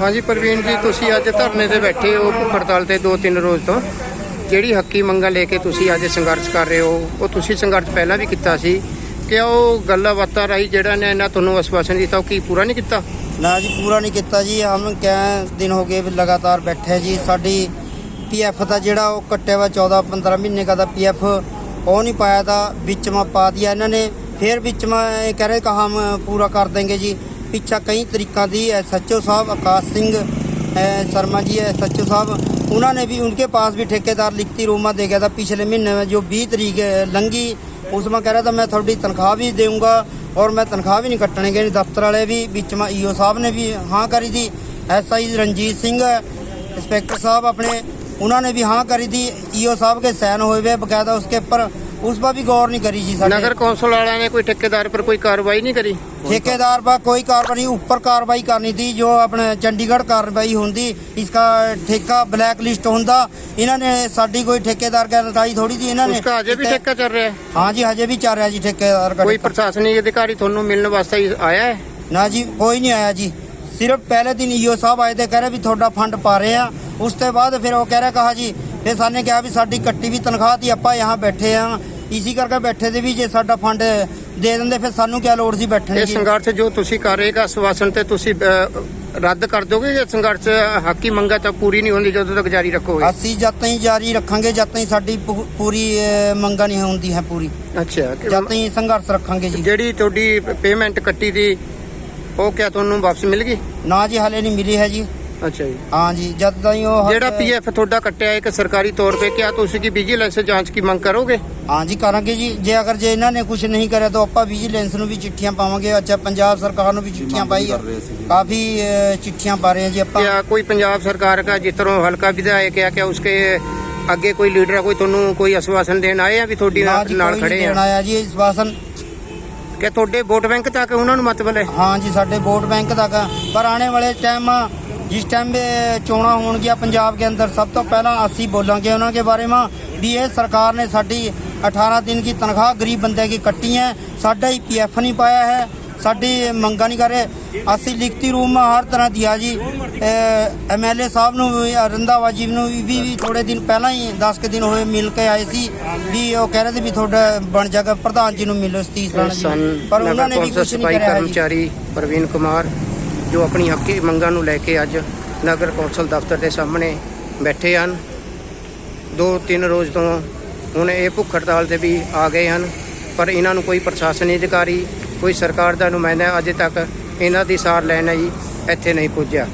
ਹਾਂਜੀ, ਪ੍ਰਵੀਨ ਜੀ, ਤੁਸੀਂ ਅੱਜ ਧਰਨੇ ਤੇ ਬੈਠੇ ਹੋ ਭੁੱਖ ਹੜਤਾਲ ਤੇ 2-3 ਰੋਜ਼ ਤੋਂ। ਜਿਹੜੀ ਹੱਕੀ ਮੰਗਾਂ ਲੈ ਕੇ ਤੁਸੀਂ ਅੱਜ ਸੰਘਰਸ਼ ਕਰ ਰਹੇ ਹੋ? ਉਹ ਤੁਸੀਂ ਸੰਘਰਸ਼ ਪਹਿਲਾਂ ਵੀ ਕੀਤਾ ਸੀ। ਕਿ ਉਹ ਗੱਲਾਂ ਬਾਤਾਂ ਰਾਹੀਂ ਜਿਹੜਾ ਨੇ ਇਹਨਾਂ ਤੁਹਾਨੂੰ ਆਸ਼ਵਾਸਨ ਦਿੱਤਾ, ਉਹ ਕੀ ਪੂਰਾ ਨਹੀਂ ਕੀਤਾ? ਨਾ ਜੀ, ਪੂਰਾ ਨਹੀਂ ਕੀਤਾ ਜੀ। ਹਮ ਕੈ ਦਿਨ ਹੋ ਗਏ ਵੀ ਲਗਾਤਾਰ ਬੈਠੇ ਜੀ। ਸਾਡੀ ਪੀਐਫ ਦਾ ਜਿਹੜਾ ਉਹ ਕੱਟਿਆ ਵਾ 14 15 ਮਹੀਨੇ ਦਾ ਪੀਐਫ ਉਹ ਨਹੀਂ ਪਾਇਆ ਤਾਂ ਵਿੱਚ ਮਾ ਪਾ ਦਿਆ ਇਹਨਾਂ ਨੇ। ਫਿਰ ਵਿੱਚ ਮਾ ਇਹ ਕਹ ਰਹੇ ਕਿ ਹਮ ਪੂਰਾ ਕਰ ਦੇंगे ਜੀ। ਪਿੱਛਾ ਕਈ ਤਰੀਕਾਂ ਦੀ ਐਸਐਚਓ ਸਾਹਿਬ ਆਕਾਸ਼ ਸਿੰਘ अ, शर्मा जी है सचिव साहब उन्होंने भी उनके पास भी ठेकेदार लिखती रोमा दे गया था पिछले महीने में जो बीस तरीक अ, लंघी उसमें कह रहा था मैं थोड़ी तनख्वाह भी दूंगा और मैं तनख्वाह भी नहीं कटने गए दफ्तर वाले भी बीच में ईओ साहब ने भी हाँ करी थी S I Ranjit Singh inspector साहब अपने उन्होंने भी हाँ करी थी ईओ साहब के साइन हुए हुए बकायदा उसके ऊपर उस पर भी गौर नहीं करी जी नगर कौंसिल वालों ने कोई ठेकेदार पर कोई कार्रवाई नहीं करी ठेकेदार पर कोई कार्रवाई नहीं ऊपर कार्रवाई करनी थी जो अपने चंडीगढ़ कार्रवाई होती इसका ठेका ब्लैक लिस्ट होता इन्होंने साड़ी कोई ठेकेदार गलताई थोड़ी थी इन्होंने उसका अजय भी ठेका चल रहा है हाँ जी अजय भी चल रहा है जी ठेकेदार का कोई प्रशासनिक अधिकारी थोनों मिलने वास्ते आया है ना जी कोई नहीं आया जी ਸਿਰਫ ਪਹਿਲੇ ਦਿਨ ਈਓ ਸਾਹਿਬ ਆਏ ਤੇ ਕਹ ਰਹੇ ਵੀ ਤੁਹਾਡਾ ਫੰਡ ਪਾ ਰਹੇ ਆ ਉਸ ਤੋਂ ਬਾਅਦ ਫਿਰ ਉਹ ਕਹਿ ਰਿਹਾ ਕਹਾ ਜੀ फिर साने कहा भी साडी ਕੱਟੀ ਵੀ ਤਨਖਾਹ ਤੀ ਆਪਾਂ यहाँ बैठे हैं इसी करके बैठे थे भी ਜੇ ਸਾਡਾ ਫੰਡ ਦੇ ਦਿੰਦੇ ਫਿਰ ਸਾਨੂੰ ਕੀ ਲੋੜ ਸੀ ਬੈਠਣ ਇਹ ਦੀ ਸੰਘਰਸ਼ ਜੋ ਤੁਸੀਂ ਕਰ ਰਹੇ ਹੋ ਆਸ਼ਵਾਸਨ ਤੇ ਤੁਸੀਂ ਅ, ਰੱਦ ਕਰ ਦੋਗੇ ਜਾਂ ਸੰਘਰਸ਼ ਹੱਕੀ ਮੰਗਾਂ ਤਾਂ ਪੂਰੀ ਨਹੀਂ ਹੁੰਦੀ ਜਦੋਂ ਤੱਕ ਜਾਰੀ ਰੱਖੋਗੇ ਅਸੀਂ ਜਦ ਤਾਈਂ ਜਾਰੀ ਰੱਖਾਂਗੇ ਜਦ ਤਾਈਂ ਸਾਡੀ ਪੂ- ਪੂਰੀ ਅਹ, ਮੰਗਾਂ ਨਹੀਂ ਹੁੰਦੀ ਹੈ ਪੂਰੀ ਅੱਛਾ ਕਿ- ਜਦ ਤਾਈਂ ਸੰਘਰਸ਼ ਰੱਖਾਂਗੇ ਜੀ ਜਿਹੜੀ ਤੁਹਾਡੀ ਪੇਮੈਂਟ ਕੱਟੀ ਦੀ ਉਹ ਕਿਆ ਤੁਹਾਨੂੰ ਵਾਪਸ ਮਿਲ ਗਈ ਨਾ ਜੀ ਹਲੇ ਨਹੀਂ ਮਿਲੀ ਹੈ ਜੀ ਅੱਛਾ ਜੀ। ਹਾਂ ਜੀ ਜਦ ਤਾਈਂ ਉਹ ਜਿਹੜਾ ਪੀਐਫ ਤੁਹਾਡਾ ਕੱਟਿਆ ਇੱਕ ਸਰਕਾਰੀ ਤੌਰ ਤੇ ਕਿਆ ਤੁਸੀਂ ਕੀ ਵਿਜੀਲੈਂਸ ਜਾਂਚ ਕੀ ਮੰਗ ਕਰੋਗੇ? ਹਾਂ ਜੀ ਕਰਾਂਗੇ ਜੀ। ਜੇ ਅਗਰ ਜੇ ਇਹਨਾਂ ਨੇ ਕੁਝ ਨਹੀਂ ਕਰਿਆ ਤਾਂ ਆਪਾਂ ਵਿਜੀਲੈਂਸ ਨੂੰ ਵੀ ਚਿੱਠੀਆਂ ਪਾਵਾਂਗੇ। ਅੱਛਾ ਪੰਜਾਬ ਸਰਕਾਰ ਨੂੰ ਵੀ ਚਿੱਠੀਆਂ ਪਾਈ ਆ। ਕਾਫੀ ਚਿੱਠੀਆਂ ਪਾ ਰਹੇ ਆ ਜੀ ਆਪਾਂ। क्या कोई पंजाब सरकार का जिस तरह हल्का विधायक है क्या ਅੱਗੇ ਕੋਈ ਲੀਡਰ ਆ ਕੋਈ ਤੁਹਾਨੂੰ ਕੋਈ ਆਸ਼ਵਾਸਨ ਦੇਣ ਆਏ ਆ ਵੀ ਤੁਹਾਡੀ ਨਾਲ ਖੜੇ ਆ? ਆਇਆ ਜੀ ਇਸ ਕਿ ਤੁਹਾਡੇ ਵੋਟ ਬੈਂਕ ਤੱਕ ਉਹਨਾਂ ਨੂੰ ਮਤਲਬ ਹਾਂ ਜੀ ਸਾਡੇ ਵੋਟ ਬੈਂਕ ਤੱਕ ਪਰ ਆਉਣੇ ਵਾਲੇ ਟਾਈਮ ਜਿਸ ਟਾਈਮ ਚੋਣਾਂ ਹੋਣਗੀਆਂ ਪੰਜਾਬ ਦੇ ਅੰਦਰ ਸਭ ਤੋਂ ਪਹਿਲਾਂ ਅਸੀਂ ਬੋਲਾਂਗੇ ਉਹਨਾਂ ਦੇ ਬਾਰੇ ਮਾਂ ਵੀ ਇਹ ਸਰਕਾਰ ਨੇ ਸਾਡੀ 18 ਦਿਨ ਦੀ ਤਨਖਾਹ ਗਰੀਬ ਬੰਦੇ ਦੀ ਕੱਟੀ ਹੈ ਸਾਡਾ ਹੀ ਪੀਐਫ ਨਹੀਂ ਪਾਇਆ ਹੈ ਸਾਡੀ ਮੰਗਾਂ ਨਹੀਂ ਕਰੇ ਅਸੀਂ ਲਿਖਤੀ ਰੂਪ ਮਾ ਹਰ ਤਰ੍ਹਾਂ ਦਿਆ ਜੀ। ਐਮਐਲਏ ਸਾਹਿਬ ਨੂੰ ਵੀ ਰੰਦਾਵਾ ਜੀ ਨੂੰ ਵੀ ਵੀ ਥੋੜੇ ਦਿਨ ਪਹਿਲਾਂ ਹੀ 10 ਕੇ ਦਿਨ ਹੋਏ ਮਿਲ ਕੇ ਆਏ ਸੀ ਵੀ ਉਹ ਕਹਿ ਰਹੇ ਸੀ ਵੀ ਤੁਹਾਡਾ ਬਣ ਜਾਗਾ ਪ੍ਰਧਾਨ ਜੀ ਨੂੰ ਮਿਲੋ ਸਤੀਸ਼ ਪਰ ਉਹਨਾਂ ਨੇ ਵੀ ਕੁਝ ਨਹੀਂ ਕਰਿਆ ਕਰਮਚਾਰੀ ਪ੍ਰਵੀਨ ਕੁਮਾਰ। ਜੋ ਆਪਣੀ ਹੱਕੀ ਮੰਗਾਂ ਨੂੰ ਲੈ ਕੇ ਅੱਜ ਨਗਰ ਕੌਂਸਲ ਦਫ਼ਤਰ ਦੇ ਸਾਹਮਣੇ ਬੈਠੇ ਹਨ। ਦੋ ਤਿੰਨ ਰੋਜ਼ ਤੋਂ ਹੁਣ ਇਹ ਭੁੱਖ ਹੜਤਾਲ ਤੇ ਵੀ ਆ ਗਏ ਹਨ, ਪਰ ਇਹਨਾਂ ਨੂੰ ਕੋਈ ਪ੍ਰਸ਼ਾਸਨੀ ਅਧਿਕਾਰੀ, ਕੋਈ ਸਰਕਾਰ ਦਾ ਨੁਮਾਇੰਦਾ ਅਜੇ ਤੱਕ ਇਹਨਾਂ ਦੀ ਸਾਰ ਲੈਣ ਲਈ ਇੱਥੇ ਨਹੀਂ ਪੁੱਜਿਆ।